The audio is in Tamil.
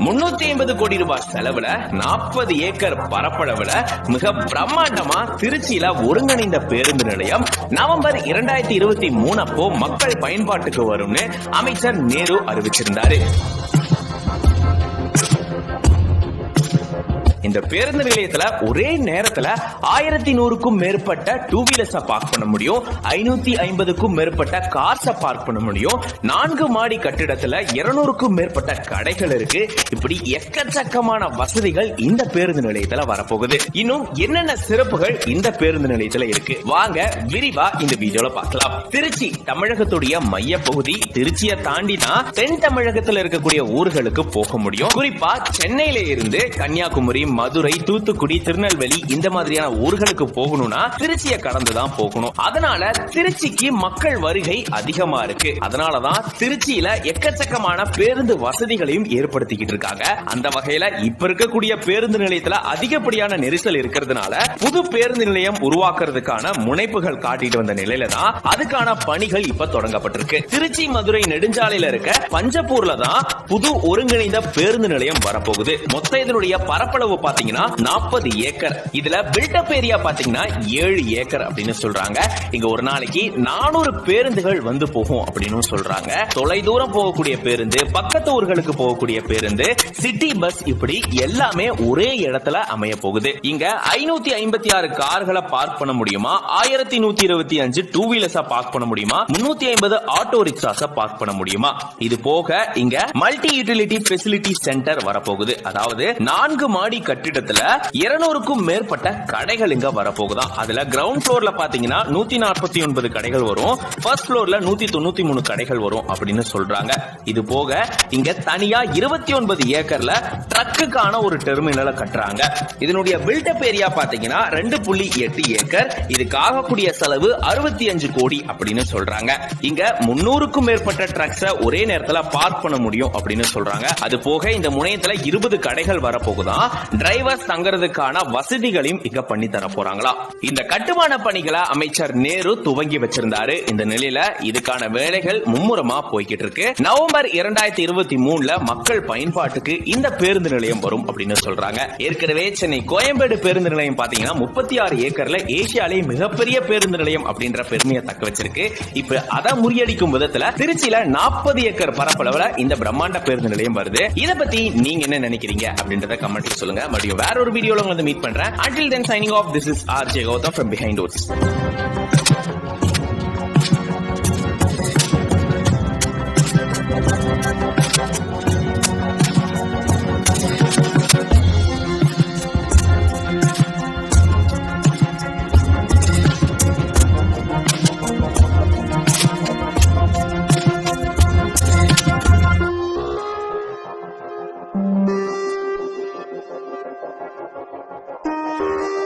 முன்னூத்தி ஐம்பது கோடி ரூபாய் செலவுல நாற்பது ஏக்கர் பரப்பளவுல மிக பிரம்மாண்டமா திருச்சியில ஒருங்கிணைந்த பேருந்து நிலையம். நவம்பர் இரண்டாயிரத்தி இருபத்தி மூணு அப்போ மக்கள் பயன்பாட்டுக்கு வரும்னு அமைச்சர் நேரு அறிவிச்சிருந்தாரு. இந்த பேருந்து நிலையத்துல ஒரே நேரத்துல ஆயிரத்தி நூறுக்கும் மேற்பட்ட டூ வீலர்ஸ பார்க் பண்ண முடியும். ஐநூத்தி ஐம்பதுக்கும் மேற்பட்ட கார்ஸ பார்க் பண்ண முடியும். நான்கு மாடி கட்டிடத்துல இருநூறுக்கும் மேற்பட்ட கடைகள் இருக்கு. இப்படி எக்கச்சக்கமான வசதிகள் இந்த பேருந்து நிலையத்துல வரப்போகுது. இன்னும் என்னென்ன சிறப்புகள் இந்த பேருந்து நிலையத்துல இருக்கு? வாங்க விரிவா இந்த வீடியோல பார்க்கலாம். திருச்சி தமிழகத்துடைய மைய பகுதி திருச்சியை தாண்டி தான் தென் தமிழகத்துல இருக்கக்கூடிய ஊர்களுக்கு போக முடியும். குறிப்பா சென்னையில இருந்து கன்னியாகுமரி மதுரை தூத்துக்குடி திருநெல்வேலி இந்த மாதிரியான ஊர்களுக்கு போகணும்னா திருச்சியை கடந்துதான் போகணும். அதனால திருச்சிக்கு மக்கள் வருகை அதிகமா இருக்கு. அதனாலதான் திருச்சியில எக்கச்சக்கமான பேருந்து வசதிகளையும் ஏற்படுத்திக்கிட்டு இருக்காங்க. அந்த வகையில இப்ப இருக்கக்கூடிய பேருந்து நிலையத்துல அதிகப்படியான நெரிசல் இருக்கிறதுனால புது பேருந்து நிலையம் உருவாக்குறதுக்கான முனைப்புகள் காட்டிட்டு வந்த நிலையில தான் அதுக்கான பணிகள் இப்ப தொடங்கப்பட்டிருக்கு. திருச்சி மதுரை நெடுஞ்சாலையில இருக்க பஞ்சப்பூர்ல தான் புது ஒருங்கிணைந்த பேருந்து நிலையம் வரப்போகுது. மொத்த இதனுடைய பரப்பளவு பாத்தீங்கன்னா நாற்பது ஏக்கர். இதுல பில்டப் ஏரியா பாத்தீங்கன்னா ஏழு ஏக்கர் அப்படின்னு சொல்றாங்க. இங்க ஒரு நாளைக்கு நானூறு பேருந்துகள் வந்து போகும் அப்படின்னு சொல்றாங்க. தொலை தூரம் போகக்கூடிய பேருந்து பக்கத்து ஊர்களுக்கு போகக்கூடிய பேருந்து சிட்டி பஸ் இப்படி எல்லாமே ஒரே இடத்துல அமைய போகுது. இங்க ஐநூத்தி ஐம்பத்தி ஆறு கார்களை பார்க் பண்ண முடியுமா? ஆயிரத்தி நூத்தி இருபத்தி அஞ்சு டூ வீலர்ஸா பார்க் பண்ண முடியுமா? முன்னூத்தி ஐம்பது ஆட்டோ ரிக்ஷாஸ பார்க் பண்ண முடியுமா? இது போக இங்க மல்டி யூட்டிலிட்டி பெசிலிட்டி சென்டர் வரப்போகுது. அதாவது நான்கு மாடி கட்டிடத்துல இருநூறுக்கும் மேற்பட்ட கடைகள் இங்க வரப்போகுதான். அதுல கிரவுண்ட் ஃபுளோர்ல பாத்தீங்கன்னா நூத்தி நாற்பத்தி ஒன்பது கடைகள் வரும். ஃபர்ஸ்ட் ஃப்ளோர்ல நூத்தி தொண்ணூத்தி மூணு கடைகள் வரும் அப்படின்னு சொல்றாங்க. இது போக இங்க தனியா இருபத்தி ஒன்பது ஏக்கர்ல ட்ரக்குக்கான ஒரு டெர்மினலை கட்டுறாங்க. இதனுடைய பில்டப் ஏரியா பாத்தீங்கன்னா ரெண்டு புள்ளி எட்டு ஏக்கர். இதுக்கு ஆகக்கூடிய செலவு அறுபத்தி அஞ்சு கோடி அப்படின்னு சொல்றாங்க. இங்க முன்னூறுக்கும் மேற்பட்ட ட்ரக்ஸ ஒரே நேரத்துல பார்க் பண்ண முடியும் அப்படின்னு சொல்றாங்க. அது போக இந்த முனையத்துல இருபது கடைகள் வரப்போகுதான். டிரைவர்ஸ் தங்குறதுக்கான வசதிகளையும் இங்க பண்ணி தர போறாங்களா? இந்த கட்டுமான பணிகளை அமைச்சர் நேரு துவங்கி வச்சிருந்தாரு. இந்த நிலையில இதுக்கான வேலைகள் மும்முரமா போய்கிட்டு இருக்கு. நவம்பர் இரண்டாயிரத்தி இருபத்தி மூணுல மக்கள் பயன்பாட்டுக்கு இந்த பேருந்து நிலையம் வரும் அப்படின்னு சொல்றாங்க. ஏற்கனவே சென்னை கோயம்பேடு பேருந்து நிலையம் பாத்தீங்கன்னா முப்பத்தி ஆறு ஏக்கர்ல ஏசியாலே மிகப்பெரிய பேருந்து நிலையம் அப்படின்ற பெருமையை தக்க வச்சிருக்கு. இப்ப அதை முறியடிக்கும் விதத்துல திருச்சியில நாற்பது ஏக்கர் பரப்பளவுல இந்த பிரம்மாண்ட பேருந்து நிலையம் வருது. இத பத்தி நீங்க என்ன நினைக்கிறீங்க அப்படின்றத கமெண்ட் சொல்லுங்க. மறுபடியும் வேற ஒரு வீடியோல வந்து மீட் பண்றேன் until then signing off this is R J Gautham from Behindwoods Música